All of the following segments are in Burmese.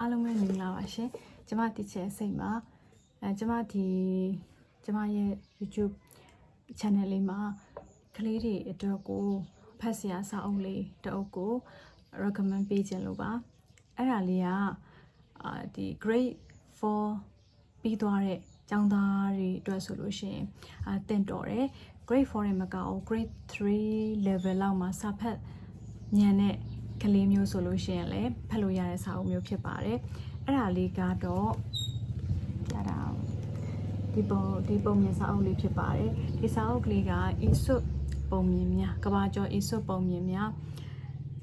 အားလုံးပဲမင်္ဂလာပါရှင်ကျမတီချယ်စိတ်ပါအဲကျမဒီကျမရဲ့ YouTube channel လေးမှာကလေးတွေအတွက်ကိုဖတ်စရာစာအုပ်လေးတစ်အုပ်ကို recommend ပေးခြင်းလို့ပါအဲ့ဒါလေးကအာဒီ grade 4ပြီးသွားတဲ့ကျောင်းသားတွေအတွက်ဆိုလို့ရှိရင်အာတင်တော်တယ် grade 4ရဲ့မကအောင် grade 3 level လောက်မှာစာဖတ်ဉာဏ်နဲ့ ကလေးမျိုးဆိုလို့ရှိရင်လည်းဖတ်လို့ရတဲ့စာအုပ်မျိုးဖြစ်ပါတယ်အဲ့ဒါလေးကတော့ဒါတော့ဒီပုံဒီပုံမြင်စာအုပ်လေးဖြစ်ပါတယ်ဒီစာအုပ်ကလေးက Aesop ပုံမြင်များကဘာကျော် Aesop ပုံမြင်များ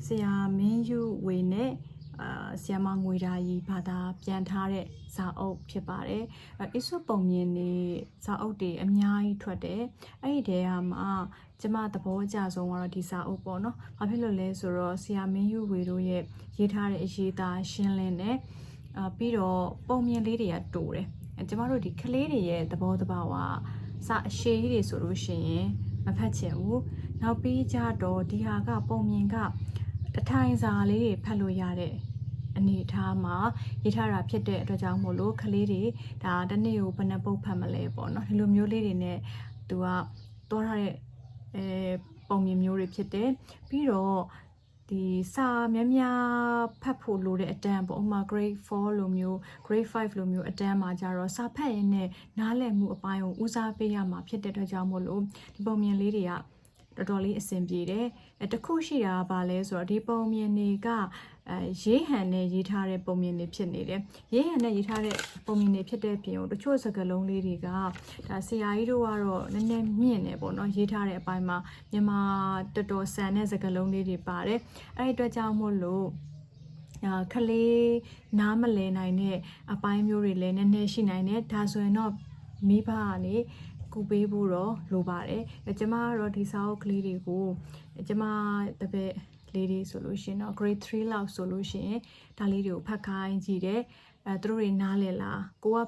ဆရာမင်းယူဝေနဲ့ အာဆီယမငွေဓာကြီးဘာသာပြန်ထားတဲ့စာအုပ်ဖြစ်ပါတယ်အဲအစ်ဆွပုံမြင်နေစာအုပ်တွေအများကြီးထွက်တယ်အဲ့ဒီတဲကမှကျမသဘောအကျဆုံးကတော့ဒီစာအုပ်ပေါ့နော်ဘာဖြစ်လို့လဲဆိုတော့ဆီယမင်းယူဝေတို့ရဲ့ရေးထားတဲ့အရေးသားရှင်းလင်းတယ်အာပြီးတော့ပုံမြင်လေးတွေကတူတယ်အဲကျမတို့ဒီကလေးတွေရဲ့သဘောတဘာဝစာအရှိကြီးတွေဆိုလို့ရှိရင်မဖတ်ချင်ဘူးနောက်ပြီးကြတော့ဒီဟာကပုံမြင်က တထိုင်စာလေးတွေဖတ်လို့ရတဲ့အနေအထားမှာရေးထားတာဖြစ်တဲ့အတွက်ကြောင့်မို့လို့ကလေးတွေဒါတစ်နေ့ကိုဘယ်နှပုတ်ဖတ်မလဲပေါ့နော်ဒီလိုမျိုးလေးတွေနဲ့သူကတောထားတဲ့အဲပုံမြင်မျိုးတွေဖြစ်တယ်ပြီးတော့ဒီစာများများဖတ်ဖို့လိုတဲ့အတန်းပေါ့ဥပမာ grade 4လိုမျိုး grade 5လိုမျိုးအတန်းမှာကြတော့စာဖတ်ရင်းနဲ့နားလည်မှုအပိုင်းကိုဦးစားပေးရမှာဖြစ်တဲ့အတွက်ကြောင့်မို့လို့ဒီပုံမြင်လေးတွေက တော်တော်လေးအဆင်ပြေတယ်အဲတခုရှိတာကဘာလဲဆိုတော့ဒီပုံမြင်တွေကအဲရေးဟန်နဲ့ရေးထားတဲ့ပုံမြင်တွေဖြစ်နေတယ်ရေးဟန်နဲ့ရေးထားတဲ့ပုံမြင်တွေဖြစ်တဲ့ပြင်ကိုတချို့စကားလုံးလေးတွေကဒါဆရာကြီးတို့ကတော့နည်းနည်းမြင့်နေပေါ့နော်ရေးထားတဲ့အပိုင်းမှာမြန်မာတော်တော်ဆန်တဲ့စကားလုံးလေးတွေပါတယ်အဲ့ဒီအတွက်ကြောင့်မို့လို့အာခလေးနားမလဲနိုင်တဲ့အပိုင်းမျိုးတွေလည်းနည်းနည်းရှိနိုင်တယ်ဒါဆိုရင်တော့မိဘကနေ ကူပေးဖို့တော့လိုပါတယ်။ကျမကတော့ဒီစာအုပ်ကလေးတွေကိုကျမတပည့်လေးတွေဆိုလို့ရှိရင်တော့ grade 3လောက်ဆိုလို့ရှိရင်ဒါလေးတွေကိုဖတ်ခိုင်းကြည့်တယ်။အဲသူတို့တွေနားလည်လား။ကိုက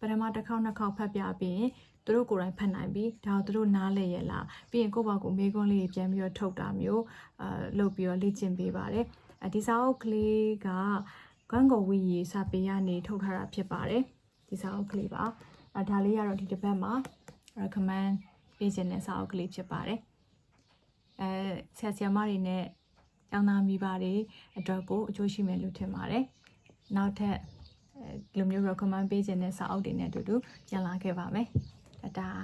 ပထမတစ်ခေါက်နှစ်ခေါက်ဖတ်ပြပြီးရင်သူတို့ကိုယ်တိုင်ဖတ်နိုင်ပြီဒါကိုသူတို့နားလည်ရလားပြီးရင်ကိုယ့်ဘာကိုမေးခွန်းလေးတွေပြန်ပြီးတော့ထုတ်တာမျိုးအာလုပ်ပြီးတော့လေ့ကျင့်ပေးပါတယ်အဲဒီစာအုပ်ကလေးကကွမ်ကိုဝီရီစာပေရနေထုတ်ထားတာဖြစ်ပါတယ်ဒီစာအုပ်ကလေးပါအဲဒါလေးကတော့ဒီတစ်ပတ်မှာ recommend ပေးခြင်းတဲ့စာအုပ်ကလေးဖြစ်ပါတယ်အဲဆရာဆရာမတွေနဲ့ကျောင်းသားမိဘတွေအတွက်ကိုအကျိုးရှိမယ်လို့ထင်ပါတယ်နောက်ထပ်အဲဒီလိုမျိုး recommend ပေးခြင်းတဲ့စာအုပ်တွေနဲ့အတူတူပြန်လာခဲ့ပါမယ်တတား